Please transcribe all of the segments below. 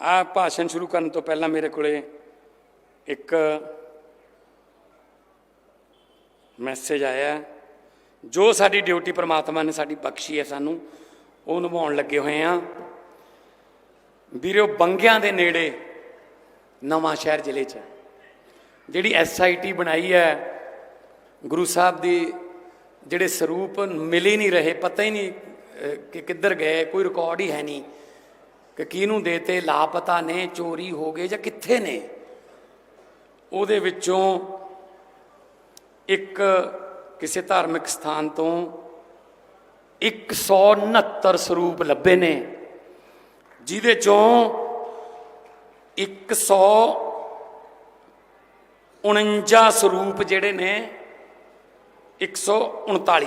ਆ ਭਾਸ਼ਣ ਸ਼ੁਰੂ ਕਰਨ ਤੋਂ ਪਹਿਲਾਂ ਮੇਰੇ ਕੋਲੇ ਇੱਕ ਮੈਸੇਜ ਆਇਆ। ਜੋ ਸਾਡੀ ਡਿਊਟੀ ਪ੍ਰਮਾਤਮਾ ਨੇ ਸਾਡੀ ਬਖਸ਼ੀ ਹੈ ਸਾਨੂੰ, ਉਹ ਨਿਭਾਉਣ ਲੱਗੇ ਹੋਏ ਆ ਵੀਰੋ, ਬੰਗਿਆਂ ਦੇ ਨੇੜੇ ਨਵਾਂ ਸ਼ਹਿਰ ਜ਼ਿਲ੍ਹੇ 'ਚ ਜਿਹੜੀ ਐਸਆਈਟੀ ਬਣਾਈ ਹੈ, ਗੁਰੂ ਸਾਹਿਬ ਦੀ ਜਿਹੜੇ ਸਰੂਪ ਮਿਲ ਹੀ ਨਹੀਂ ਰਹੇ, ਪਤਾ ਹੀ ਨਹੀਂ ਕਿ ਕਿੱਧਰ ਗਏ, ਕੋਈ ਰਿਕਾਰਡ ਹੀ ਹੈ ਨਹੀਂ। ਕਿ ਕਿਹਨੂੰ ਦੇਤੇ, ਲਾਪਤਾ ਨੇ, ਚੋਰੀ ਹੋ ਗਏ ਜਾਂ ਕਿੱਥੇ ਨੇ? ਉਹਦੇ ਵਿੱਚੋਂ ਇੱਕ ਕਿਸੇ ਧਾਰਮਿਕ ਸਥਾਨ ਤੋਂ 169 ਸਰੂਪ ਲੱਭੇ ਨੇ, ਜਿਹਦੇ ਚੋਂ 149 ਸਰੂਪ ਜਿਹੜੇ ਨੇ 139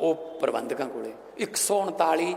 ਉਹ ਪ੍ਰਬੰਧਕਾਂ ਕੋਲੇ। 139